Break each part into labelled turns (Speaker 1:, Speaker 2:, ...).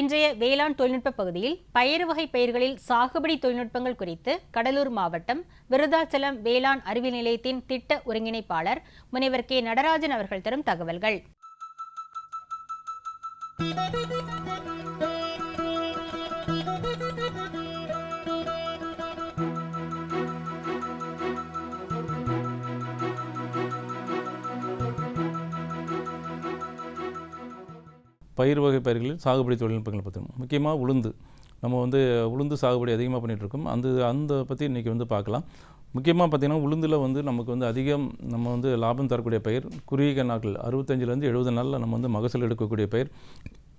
Speaker 1: இன்றைய வேளாண் தொழில்நுட்ப பகுதியில் பயறு வகை பயிர்களில் சாகுபடி தொழில்நுட்பங்கள் குறித்து கடலூர் மாவட்டம் விருதாச்சலம் வேளாண் அறிவியல் நிலையத்தின் திட்ட ஒருங்கிணைப்பாளர் முனைவர் கே. நடராஜன் அவர்கள் தரும் தகவல்கள்.
Speaker 2: பயிர் வகை பயிர்களில் சாகுபடி தொழில்நுட்பங்களை பற்றி முக்கியமாக உளுந்து. நம்ம வந்து உளுந்து சாகுபடி அதிகமாக பண்ணிகிட்டு இருக்கோம். அந்த அந்த பற்றி இன்றைக்கி வந்து பார்க்கலாம். முக்கியமாக பார்த்திங்கன்னா உளுந்தில் வந்து நமக்கு வந்து அதிகம் நம்ம வந்து லாபம் தரக்கூடிய பயிர் குறுகிய நாட்கள் அறுபத்தஞ்சிலேருந்து எழுபது நாளில் நம்ம வந்து மகசூல் எடுக்கக்கூடிய பயிர்.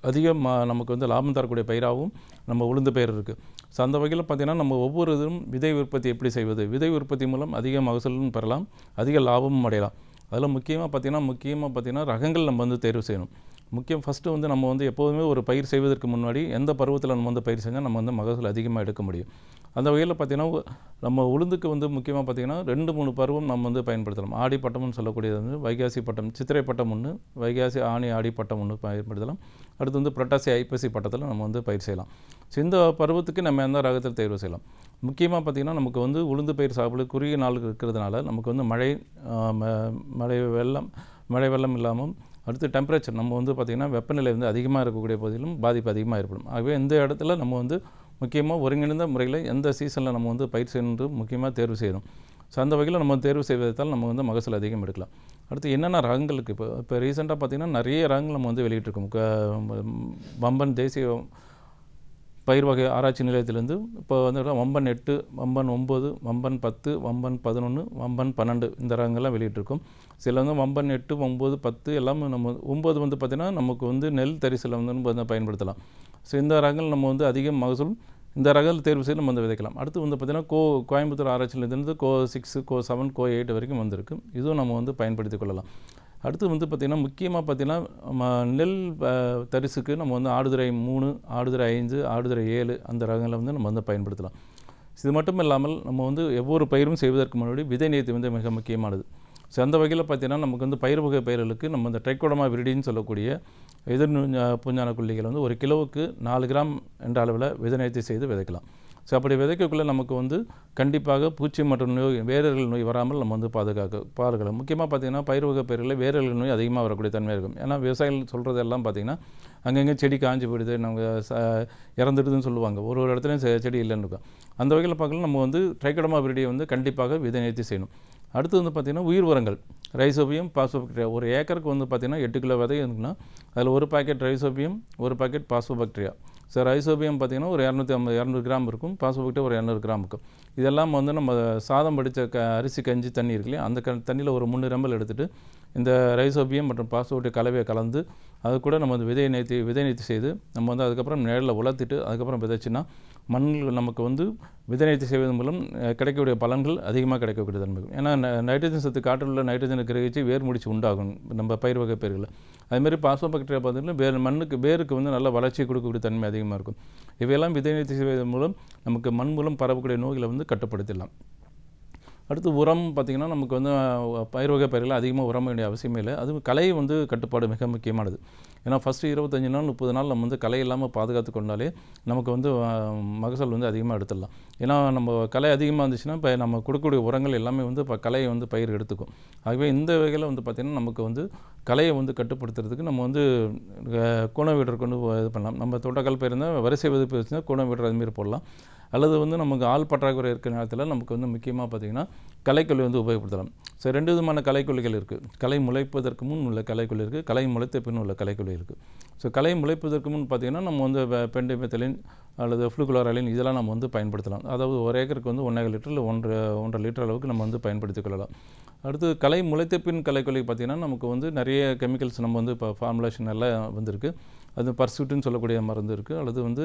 Speaker 2: அதிகம் ம- நமக்கு வந்து லாபம் தரக்கூடிய பயிராகவும் நம்ம உளுந்து பயிர் இருக்குது ஸோ அந்த வகையில் பார்த்திங்கன்னா நம்ம ஒவ்வொரு இதுவும் விதை உற்பத்தி எப்படி செய்வது? விதை உற்பத்தி மூலம் அதிக மகசூலும் பெறலாம் அதிக லாபமும் அடையலாம். அதில் முக்கியமாக பார்த்திங்கன்னா முக்கியமாக பார்த்திங்கன்னா ரகங்கள் நம்ம வந்து தேர்வு செய்யணும். முக்கியம் ஃபஸ்ட்டு வந்து நம்ம வந்து எப்போதுமே ஒரு பயிர் செய்வதற்கு முன்னாடி எந்த பருவத்தில் நம்ம வந்து பயிர் செஞ்சால் நம்ம வந்து மகசூல் அதிகமாக எடுக்க முடியும். அந்த வகையில் பார்த்திங்கன்னா நம்ம உளுந்துக்கு வந்து முக்கியமாக பார்த்திங்கன்னா ரெண்டு மூணு பருவம் நம்ம வந்து பயன்படுத்தலாம். ஆடி பட்டம்னு சொல்லக்கூடியது வந்து வைகாசி பட்டம் சித்திரை பட்டம் ஒன்று வைகாசி ஆணி ஆடி பட்டம் ஒன்று பயன்படுத்தலாம். அடுத்து வந்து புரட்டாசி ஐப்பசி பட்டத்தில் நம்ம வந்து பயிர் செய்யலாம். ஸோ இந்த பருவத்துக்கு நம்ம எந்த ரகத்தில் தேர்வு செய்யலாம்? முக்கியமாக பார்த்திங்கன்னா நமக்கு வந்து உளுந்து பயிர் சாப்பிடு குறுகிய நாள் இருக்கிறதுனால நமக்கு வந்து மழை ம- மழை வெள்ளம் மழை வெள்ளம் இல்லாமல் அடுத்து டெம்பரேச்சர் நம்ம வந்து பார்த்திங்கன்னா வெப்பநிலை வந்து அதிகமாக இருக்கக்கூடிய பகுதியிலும் பாதிப்பு அதிகமாக ஏற்படும். ஆகவே இந்த இடத்துல நம்ம வந்து முக்கியமாக ஒருங்கிணைந்த முறையில் எந்த சீசனில் நம்ம வந்து பயிர் செய்யணும் முக்கியமாக தேர்வு செய்யணும். ஸோ அந்த வகையில் நம்ம தேர்வு செய்வதால் நம்ம வந்து மகசூல் அதிகம் எடுக்கலாம். அடுத்து என்னென்ன ரகங்களுக்கு இப்போ இப்போ ரீசெண்டாக பார்த்திங்கன்னா நிறைய ரகங்கள் நம்ம வந்து வெளியிட்டிருக்கோம். பம்பன் தேசிய பயிர் வகை ஆராய்ச்சி நிலையத்திலேருந்து இப்போ வந்து வம்பன் எட்டு வம்பன் ஒம்பது வம்பன் பத்து வம்பன் பதினொன்று வம்பன் பன்னெண்டு இந்த ரகங்கள்லாம் வெளியிட்டிருக்கோம். சில வந்து வம்பன் எட்டு ஒம்பது பத்து எல்லாமே நம்ம ஒம்பது வந்து பார்த்திங்கன்னா நமக்கு வந்து நெல் தரிசில் வந்து நம்ம பயன்படுத்தலாம். ஸோ இந்த ரகங்கள் நம்ம வந்து அதிக மகசூல் இந்த ரகங்கள் தேர்வு செய்து நம்ம வந்து விதைக்கலாம். அடுத்து வந்து பார்த்திங்கன்னா Co Coimbatore ஆராய்ச்சியிலேருந்து Co six Co seven Co eight வரைக்கும் வந்திருக்கு. இதுவும் நம்ம வந்து பயன்படுத்தி கொள்ளலாம். அடுத்து வந்து பார்த்திங்கன்னா முக்கியமாக பார்த்திங்கன்னா நம்ம நெல் தரிசுக்கு நம்ம வந்து ஆடுதுறை மூணு ஆடுதுறை ஐந்து ஆடுதுறை ஏழு அந்த ரகங்களை வந்து நம்ம வந்து பயன்படுத்தலாம். இது மட்டும் இல்லாமல் நம்ம வந்து ஒவ்வொரு பயிரும் செய்வதற்கு முன்னாடி விதை நேர்த்தி வந்து மிக முக்கியமானது. ஸோ அந்த வகையில் பார்த்தீங்கன்னா நமக்கு வந்து பயிர் வகை பயிர்களுக்கு நம்ம இந்த ட்ரைக்கோடமா விரிடின்னு சொல்லக்கூடிய எதிர் புஞ்சான பூஞ்சான கொல்லிகள் வந்து ஒரு கிலோவுக்கு நாலு கிராம் என்ற அளவில் விதை நேர்த்தி செய்து விதைக்கலாம். ஸோ அப்படி விதைக்கக்குள்ளே நமக்கு வந்து கண்டிப்பாக பூச்சி மற்றும் நோய் வேரல்கள் நோய் வராமல் நம்ம வந்து பாதுகாக்க பாதுகாக்கலாம் முக்கியமாக பார்த்தீங்கன்னா பயிர் வகை பயிர்களில் வேரல்கள் நோய் அதிகமாக வரக்கூடிய தன்மை இருக்கும். ஏன்னா விவசாயிகள் சொல்கிறது எல்லாம் பார்த்தீங்கன்னா அங்கங்கே செடி காஞ்சி போயிடுது நம்ம ச இறந்துடுதுன்னு சொல்லுவாங்க. ஒரு ஒரு இடத்துலையும் செ- செடி இல்லைன்னு இருக்கும். அந்த வகையில் பார்க்கலாம் நம்ம வந்து ட்ரைக்கடமா விரிடியை வந்து கண்டிப்பாக விதை நேர்த்தி செய்யணும். அடுத்து வந்து பார்த்திங்கன்னா உயிர் உரங்கள். Rhizobium phosphobacteria. ஒரு ஏக்கருக்கு வந்து பார்த்திங்கன்னா எட்டு கிலோ விதை இருக்குன்னா அதில் ஒரு பாக்கெட் ரைசோபியம் ஒரு பாக்கெட் பாஸ்போபாக்டீரியா. ஸோ ஐசோபியம் பார்த்திங்கன்னா ஒரு இரநூத்தி ஐம்பது இரநூறு கிராம் இருக்கும் பாசுபக்டே ஒரு இரநூறு கிராம் இருக்கும் இதெல்லாம் வந்து நம்ம சாதம் படித்த க அரிசி கஞ்சி தண்ணி இருக்கு இல்லையா அந்த க தண்ணியில் ஒரு முந்நூறு எம்எல் எடுத்துகிட்டு இந்த ரைசோபியம் மற்றும் பாஸ்போபாக்டீரியா கலவையை கலந்து அது கூட நம்ம வந்து விதை நேர்த்தி விதை நேர்த்தி செய்து நம்ம வந்து அதுக்கப்புறம் நேரில் உலர்த்திட்டு அதுக்கப்புறம் விதைச்சின்னா மண்ணில் நமக்கு வந்து விதை செய்வதன் மூலம் கிடைக்கக்கூடிய பலன்கள் அதிகமாக கிடைக்கக்கூடிய தன்மை ஏன்னா நைட்ரஜன் சத்து காற்றில் உள்ள நைட்ரஜனை கிரகிச்சு வேர் முடிச்சு உண்டாகும் நம்ம பயிர் வகை பயிர்களில் அதுமாரி பாஸ்போபாக்டீரியா பார்த்தீங்கன்னா வேறு மண்ணுக்கு வேருக்கு வந்து நல்ல வளர்ச்சி கொடுக்கக்கூடிய தன்மை அதிகமாக இருக்கும். இவையெல்லாம் விதை செய்வதன் மூலம் நமக்கு மண் மூலம் பரவக்கூடிய நோய்களை வந்து கட்டுப்படுத்திடலாம். அடுத்து உரம் பார்த்திங்கன்னா நமக்கு வந்து பயிர் வகை பயிர்கள் அதிகமாக உரம் வேண்டிய அவசியமே இல்லை. அதுவும் கலை வந்து கட்டுப்பாடு மிக முக்கியமானது. ஏன்னா ஃபஸ்ட்டு இருபத்தஞ்சி நாள் முப்பது நாள் நம்ம வந்து கலை இல்லாமல் பாதுகாத்து கொண்டாலே நமக்கு வந்து மகசூல் வந்து அதிகமாக எடுத்துடலாம். ஏன்னா நம்ம கலை அதிகமாக இருந்துச்சுன்னா இப்போ நம்ம கொடுக்கக்கூடிய உரங்கள் எல்லாமே வந்து இப்போ கலையை வந்து பயிர் எடுத்துக்கும். ஆகவே இந்த வகையில் வந்து பார்த்திங்கன்னா நமக்கு வந்து கலையை வந்து கட்டுப்படுத்துறதுக்கு நம்ம வந்து கோண வீடர் கொண்டு இது பண்ணலாம். நம்ம தோட்டக்கால் பயிர் இருந்தால் வரிசை விதைப்பு வச்சுன்னா கோண வீடர் அதுமாரி போடலாம். அல்லது வந்து நமக்கு ஆள் பற்றாக்குறை இருக்கிற நேரத்தில் நமக்கு வந்து முக்கியமாக பார்த்திங்கன்னா கலைக்கொல்லி வந்து உபயோகப்படுத்தலாம். ஸோ ரெண்டு விதமான கலைக்கொல்லிகள் இருக்குது கலை முளைப்பதற்கு முன் உள்ள கலைக்கொல்லி இருக்குது கலை முளைத்த பின் உள்ள கலைக்கொல்லி இருக்குது ஸோ கலை முளைப்பதற்கு முன் பார்த்திங்கன்னா நம்ம வந்து பெண்டிமெத்தலின் அல்லது ஃப்ளூகுலோரலின் இதெல்லாம் நம்ம வந்து பயன்படுத்தலாம். அதாவது ஒரு ஏக்கருக்கு வந்து ஒன்றரை லிட்டர் இல்லை ஒன்றரை ஒன்றரை லிட்டர் அளவுக்கு நம்ம வந்து பயன்படுத்திக் கொள்ளலாம். அடுத்து கலை முளைத்த பின் கலைக்கொல்லி பார்த்திங்கன்னா நமக்கு வந்து நிறைய கெமிக்கல்ஸ் நம்ம வந்து இப்போ ஃபார்முலேஷன் எல்லாம் வந்திருக்கு. அது பர்சூட்டுன்னு சொல்லக்கூடிய மருந்து இருக்குது அல்லது வந்து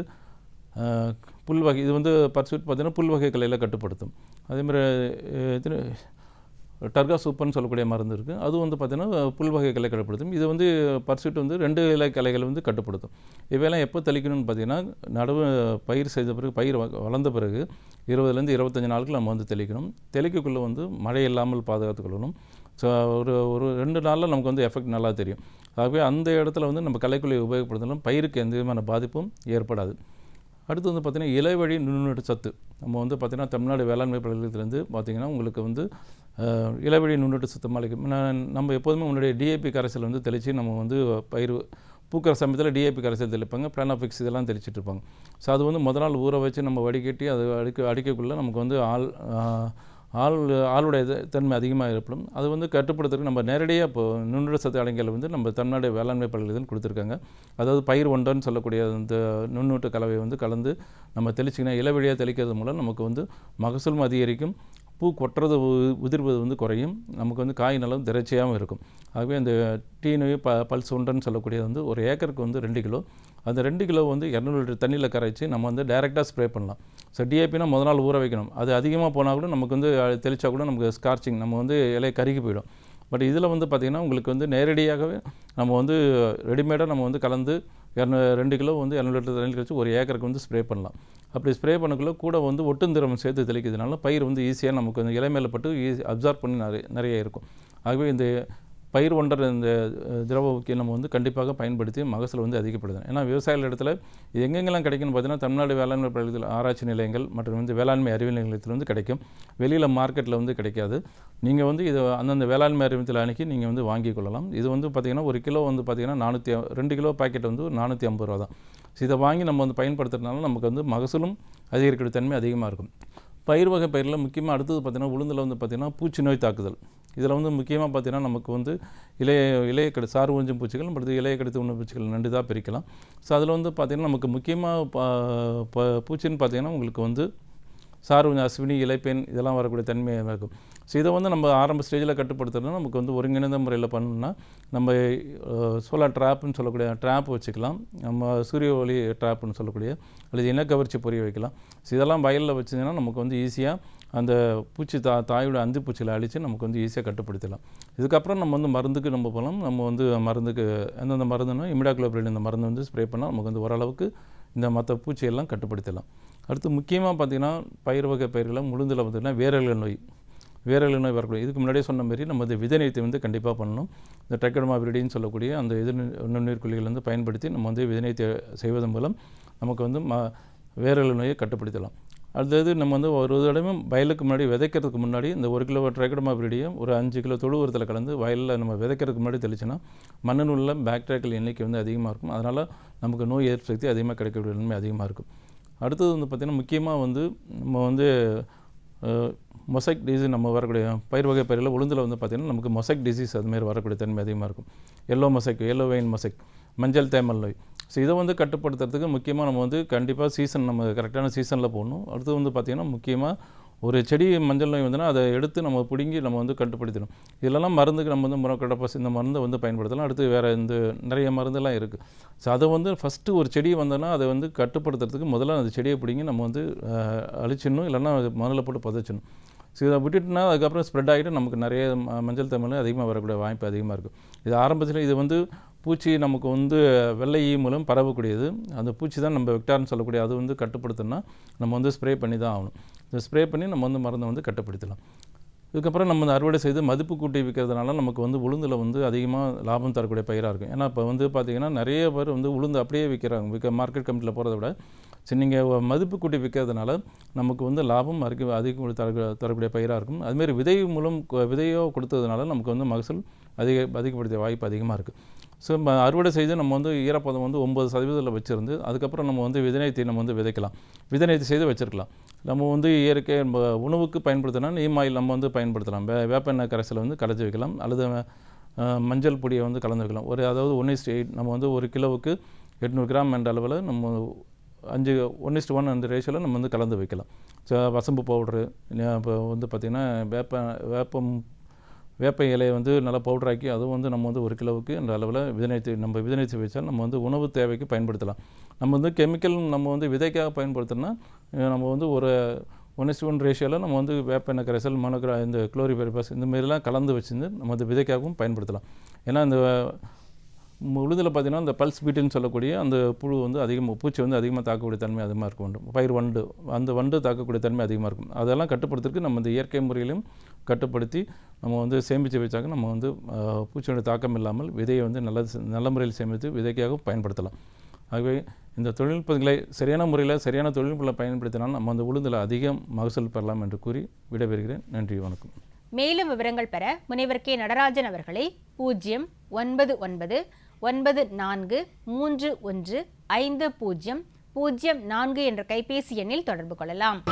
Speaker 2: புல் வகை இது வந்து பர்சூட் பார்த்திங்கன்னா புல் வகை கலையில் கட்டுப்படுத்தும். அதேமாதிரி இது டர்கா சூப்பர்னு சொல்லக்கூடிய மருந்து இருக்குது அது வந்து பார்த்திங்கன்னா புல் வகை கலை கட்டுப்படுத்தும். இது வந்து பர்சூட் வந்து ரெண்டு இலை கலைகளை வந்து கட்டுப்படுத்தும். இவையெல்லாம் எப்போ தெளிக்கணும்னு பார்த்தீங்கன்னா நடவு பயிர் செய்த பிறகு பயிர் வ- வளர்ந்த பிறகு இருபதுலேருந்து இருபத்தஞ்சி நாளுக்கு நம்ம வந்து தெளிக்கணும். தெளிக்கக்குள்ளே வந்து மழை இல்லாமல் பாதுகாத்துக் கொள்ளணும். ஸோ ஒரு ஒரு ரெண்டு நாளில் நமக்கு வந்து எஃபெக்ட் நல்லா தெரியும். ஆகவே அந்த இடத்துல வந்து நம்ம கலைக்குள்ளே உபயோகப்படுத்தினாலும் பயிருக்கு எந்த விதமான பாதிப்பும் ஏற்படாது. அடுத்து வந்து பார்த்திங்கன்னா இலைவழி நுண்ணுட்டு சத்து. நம்ம வந்து பார்த்திங்கன்னா தமிழ்நாடு வேளாண்மை பல்கலைக்கழகத்துலேருந்து பார்த்திங்கன்னா உங்களுக்கு வந்து இலைவழி நுண்ணுட்டு சத்து மாளிகை. நான் நம்ம எப்போதுமே உன்னுடைய டிஏபி கரைசல் வந்து தெளித்து நம்ம வந்து பயிர் பூக்கிற சமயத்தில் டிஏபி கரைசல் தெளிப்பாங்க. பிளானாஃபிக்ஸ் இதெல்லாம் தெளிச்சிட்டு இருப்பாங்க. ஸோ அது வந்து முதல் நாள் ஊற வச்சு நம்ம வடிகட்டி அது அடிக்க அடிக்கக்குள்ளே நமக்கு வந்து ஆள் ஆள் ஆளுடைய தன்மை அதிகமாக ஏற்படும். அது வந்து கட்டுப்படுத்துறதுக்கு நம்ம நேரடியாக இப்போ நுண்ணுட சத்து அடங்கியல் வந்து நம்ம தமிழ்நாடு வேளாண்மை பல்கலைக்கழகம் கொடுத்துருக்காங்க. அதாவது பயிர் ஒன்றன்னு சொல்லக்கூடிய அந்த நுண்ணூட்ட கலவையை வந்து கலந்து நம்ம தெளிச்சிங்கன்னா இளவழியாக தெளிக்கிறது மூலம் நமக்கு வந்து மகசூலும் அதிகரிக்கும். பூ கொட்டுறது உ- உதிர்வது வந்து குறையும். நமக்கு வந்து காய் நலம் திரைச்சியாகவும் இருக்கும். ஆகவே அந்த டீ நோய் ப பல்ஸ் உண்டன்னு சொல்லக்கூடியது வந்து ஒரு ஏக்கருக்கு வந்து ரெண்டு கிலோ. அந்த ரெண்டு கிலோ வந்து இரநூறு லிட்டர் தண்ணியில் கரைச்சி நம்ம வந்து டைரெக்டாக ஸ்ப்ரே பண்ணலாம். ஸோ டிஏபினா முத நாள் ஊற வைக்கணும். அது அதிகமாக போனால் கூட நமக்கு வந்து தெளித்தா தெளிச்சா கூட நமக்கு ஸ்கார்ச்சிங் நம்ம வந்து இலையை கருகி போயிடும். பட் இதில் வந்து பார்த்திங்கன்னா உங்களுக்கு வந்து நேரடியாகவே நம்ம வந்து ரெடிமேடாக நம்ம வந்து கலந்து இரநூ ரெண்டு கிலோ வந்து இரநூறு லிட்டர் தண்ணி கழிச்சு ஒரு ஏக்கருக்கு வந்து ஸ்ப்ரே பண்ணலாம். அப்படி ஸ்ப்ரே பண்ணக்குள்ள கூட வந்து ஒட்டுந்திரம் சேர்த்து தெளிக்கிறதுனால பயிர் வந்து ஈஸியாக நமக்கு வந்து இலை மேலே பட்டு ஈஸி அப்சார்ப் பண்ணி நிறைய நிறைய இருக்கும். ஆகவே இந்த பயிர் ஒன்றர் இந்த திரவ ஊக்கியை நம்ம வந்து கண்டிப்பாக பயன்படுத்தி மகசூல் வந்து அதிகப்படுது ஏன்னா விவசாயிகள் இடத்துல இது எங்கெங்கெல்லாம் கிடைக்கும்னு பார்த்தீங்கன்னா தமிழ்நாடு வேளாண்மை பல்கலைக்கழக ஆராய்ச்சி நிலையங்கள் மற்றும் வந்து வேளாண்மை அறிவியல் நிலையத்தில் வந்து கிடைக்கும். வெளியில் மார்க்கெட்டில் வந்து கிடைக்காது. நீங்கள் வந்து இது அந்தந்த வேளாண்மை அறிவியத்தில் அணுகி நீங்கள் வந்து வாங்கிக் கொள்ளலாம். இது வந்து பார்த்திங்கன்னா ஒரு கிலோ வந்து பார்த்திங்கன்னா நானூற்றி ரெண்டு கிலோ பாக்கெட் வந்து நானூற்றி ஐம்பது ரூபா தான் ஸோ இதை வாங்கி நம்ம வந்து பயன்படுத்துறதுனால நமக்கு வந்து மகசூலும் அதிகரிக்கிற தன்மை அதிகமாக இருக்கும். பயிர் வகை பயிரில் முக்கியமாக அடுத்தது பார்த்திங்கன்னா உளுந்தில் வந்து பார்த்திங்கன்னா பூச்சி நோய் தாக்குதல். இதில் வந்து முக்கியமாக பார்த்திங்கன்னா நமக்கு வந்து இலைய இலையை கடை சாறு உறிஞ்சும் பூச்சிகள் அடுத்து இலையை கடித்து உணவு பூச்சிகள் ரெண்டு தான் பிரிக்கலாம். ஸோ அதில் வந்து பார்த்திங்கன்னா நமக்கு முக்கியமாக ப- பூச்சின்னு பார்த்திங்கன்னா உங்களுக்கு வந்து சார் கொஞ்சம் அஸ்வினி இலைப்பெண் இதெல்லாம் வரக்கூடிய தன்மையாக இருக்கும் ஸோ இதை வந்து நம்ம ஆரம்ப ஸ்டேஜில் கட்டுப்படுத்துறதுனா நமக்கு வந்து ஒருங்கிணைந்த முறையில் பண்ணணும்னா நம்ம சோலார் ட்ராப்னு சொல்லக்கூடிய ட்ராப் வச்சுக்கலாம். நம்ம சூரிய ஒளி ட்ராப்னு சொல்லக்கூடிய அல்லது இன கவர்ச்சி பொரிய வைக்கலாம். ஸோ இதெல்லாம் வயலில் வச்சிங்கன்னா நமக்கு வந்து ஈஸியாக அந்த பூச்சி தா தாயோட அந்தி பூச்சியில் அழித்து நமக்கு வந்து ஈஸியாக கட்டுப்படுத்தலாம் இதுக்கப்புறம் நம்ம வந்து மருந்துக்கு நம்ம போகலாம். நம்ம வந்து மருந்துக்கு எந்தெந்த மருந்துன்னா இமிடாக்ளோபிரில் இந்த மருந்து வந்து ஸ்ப்ரே பண்ணால் நமக்கு வந்து ஓரளவுக்கு இந்த மற்ற பூச்சியெல்லாம் கட்டுப்படுத்தலாம் அடுத்து முக்கியமாக பார்த்திங்கன்னா பயிர் வகை பயிர்களை முழுந்தில் பார்த்திங்கன்னா வேரல்கள் நோய் வேரல்கள் நோய் வரக்கூடிய இதுக்கு முன்னாடியே சொன்ன மாதிரி நம்ம இந்த விதை வந்து கண்டிப்பாக பண்ணணும். இந்த டெக்கடமா விரிடின்னு சொல்லக்கூடிய அந்த எதிர் நுண்ணுயிர்கொல்லிகள் வந்து பயன்படுத்தி நம்ம வந்து விதை நீர்த்தை செய்வதன் மூலம் நமக்கு வந்து ம வேரல் நோயை கட்டுப்படுத்தலாம். அடுத்தது நம்ம வந்து ஒரு தடவை வயலுக்கு முன்னாடி விதைக்கிறதுக்கு முன்னாடி இந்த ஒரு கிலோ ட்ரைகடமா விரிடியும் ஒரு அஞ்சு கிலோ தொழு உரத்தில் கலந்து வயலில் நம்ம விதைக்கிறதுக்கு முன்னாடி தெளிச்சுன்னா மண்ணில் உள்ள பாக்டீரியாக்கள் எண்ணிக்கை வந்து அதிகமாக இருக்கும். அதனால் நமக்கு நோய் எதிர்ப்பு சக்தி அதிகமாக கிடைக்கக்கூடிய நன்மை அதிகமாக இருக்கும். அடுத்தது வந்து பார்த்திங்கன்னா முக்கியமாக வந்து நம்ம வந்து மொசைக் டிசீஸ் நம்ம வரக்கூடிய பயிர் வகை பயிரில் உளுந்தில் வந்து பார்த்திங்கன்னா நமக்கு மொசைக் டிசீஸ் அதுமாரி வரக்கூடிய தன்மை அதிகமாக இருக்கும். Yellow mosaic yellow vein mosaic மஞ்சள் தேமல் நோய். ஸோ இதை வந்து கட்டுப்படுத்துறதுக்கு முக்கியமாக நம்ம வந்து கண்டிப்பாக சீசன் நம்ம கரெக்டான சீசனில் போடணும். அடுத்து வந்து பார்த்திங்கன்னா முக்கியமாக ஒரு செடி மஞ்சள் நோய் வந்துன்னா அதை எடுத்து நம்ம பிடுங்கி நம்ம வந்து கட்டுப்படுத்திடும் இதெல்லாம் மருந்துக்கு நம்ம வந்து முறக்கடப்பாசி இந்த மருந்தை வந்து பயன்படுத்தலாம். அடுத்து வேறு இந்த நிறைய மருந்தெல்லாம் இருக்குது ஸோ அதை வந்து ஃபஸ்ட்டு ஒரு செடி வந்தோன்னா அதை வந்து கட்டுப்படுத்துறதுக்கு முதல்ல அந்த செடியை பிடிங்கி நம்ம வந்து அழிச்சிடணும். இல்லைன்னா மணலில் போட்டு புதைச்சிடணும். ஸோ இதை விட்டுட்டுனா அதுக்கப்புறம் ஸ்ப்ரெட் ஆகிட்டு நமக்கு நிறைய மஞ்சள் தமிழ் அதிகமாக வரக்கூடிய வாய்ப்பு அதிகமாக இருக்கும் இது ஆரம்பத்தில் இது வந்து பூச்சி நமக்கு வந்து வெள்ளை ஈ மூலம் பரவக்கூடியது. அந்த பூச்சி தான் நம்ம வெக்டார்னு சொல்லக்கூடிய அது வந்து கட்டுப்படுத்தணும்னா நம்ம வந்து ஸ்ப்ரே பண்ணி தான் ஆகணும். இந்த ஸ்ப்ரே பண்ணி நம்ம வந்து மருந்தை வந்து கட்டுப்படுத்தலாம் இதுக்கப்புறம் நம்ம இந்த அறுவடை செய்து மதிப்பு கூட்டி விற்கிறதுனால நமக்கு வந்து உளுந்தில் வந்து அதிகமாக லாபம் தரக்கூடிய பயிராக இருக்கும். ஏன்னா இப்போ வந்து பார்த்திங்கன்னா நிறைய பேர் வந்து உளுந்து அப்படியே விற்கிறாங்க விற்க மார்க்கெட் கமிட்டியில் போகிறத விட சரி நீங்கள் மதிப்பு கூட்டி விற்கிறதுனால நமக்கு வந்து லாபம் அதிக அதிகம் தர தரக்கூடிய பயிராக இருக்கும். அதுமாரி விதை மூலம் விதையோ கொடுத்ததுனால நமக்கு வந்து மகசூல் அதிக அதிகப்படுத்திய வாய்ப்பு அதிகமாக இருக்குது ஸோ நம்ம அறுவடை செய்து நம்ம வந்து ஈரப்பதம் வந்து ஒம்பது சதவீதத்தில் வச்சுருந்து அதுக்கப்புறம் நம்ம வந்து விதநேர்த்தி நம்ம வந்து விதைக்கலாம். விதநேர்த்தி செய்து வச்சிருக்கலாம். நம்ம வந்து இயற்கை நம்ம உணவுக்கு பயன்படுத்தினா நீம் ஆயில் நம்ம வந்து பயன்படுத்தலாம். வே வேப்ப எண்ணெய் கரைசலை வந்து கலந்து வைக்கலாம். அல்லது மஞ்சள் பொடியை வந்து கலந்து வைக்கலாம். ஒரு அதாவது ஒன் இஸ்ட் எயிட் நம்ம வந்து ஒரு கிலோவுக்கு எட்நூறு கிராம் என்ற அளவில் நம்ம அஞ்சு ஒன் இஸ்ட் ஒன் அந்த ரேஷியோவில் நம்ம வந்து கலந்து வைக்கலாம். ஸோ வசம்பு பவுட்ரு இப்போ வந்து பார்த்திங்கன்னா வேப்ப வேப்பம் வேப்ப இலையை வந்து நல்லா பவுடராக்கி அதுவும் வந்து நம்ம வந்து ஒரு கிலோவுக்கு அந்த அளவில் விதநேர்த்தி நம்ம விதநேர்த்தி வச்சால் நம்ம வந்து உணவு தேவைக்கு பயன்படுத்தலாம். நம்ம வந்து கெமிக்கல் நம்ம வந்து விதைக்காக பயன்படுத்தினா நம்ம வந்து ஒரு ஒன் ஒன் ரேஷியோவில் நம்ம வந்து வேப்பெண்ணெய் கரைசல் மனோக்ரா இந்த குளோரிபெரிபாஸ் இந்த மாரிலாம் கலந்து வச்சுருந்து நம்ம வந்து விதைக்காகவும் பயன்படுத்தலாம். ஏன்னா இந்த உளுந்தில் பார்த்தீங்கன்னா அந்த பல்ஸ் பீட்டுன்னு சொல்லக்கூடிய அந்த புழு வந்து அதிகமாக பூச்சி வந்து அதிகமாக தாக்கக்கூடிய தன்மை அதிகமாக இருக்கும் உண்டு. பயிர் வண்டு அந்த வண்டு தாக்கக்கூடிய தன்மை அதிகமாக இருக்கும். அதெல்லாம் கட்டுப்படுத்துறதுக்கு நம்ம இந்த இயற்கை முறையிலும் கட்டுப்படுத்தி நம்ம வந்து சேமித்து வச்சாக்க நம்ம வந்து பூச்சியோட தாக்கம் இல்லாமல் விதையை வந்து நல்ல நல்ல முறையில் சேமித்து விதைக்காக பயன்படுத்தலாம். ஆகவே இந்த தொழில்நுட்பங்களை சரியான முறையில் சரியான தொழில்நுட்பங்களை பயன்படுத்தினால் நம்ம அந்த உளுந்தில் அதிகம் மகசூல் பெறலாம் என்று கூறி விடைபெறுகிறேன். நன்றி வணக்கம்.
Speaker 1: மேலும் விவரங்கள் பெற முனைவர் கே நடராஜன் அவர்களை பூஜ்ஜியம் ஒன்பது ஒன்பது ஒன்பது நான்கு மூன்று ஒன்று ஐந்து பூஜ்ஜியம் பூஜ்ஜியம் நான்கு என்ற கைபேசி எண்ணில் தொடர்பு கொள்ளலாம்.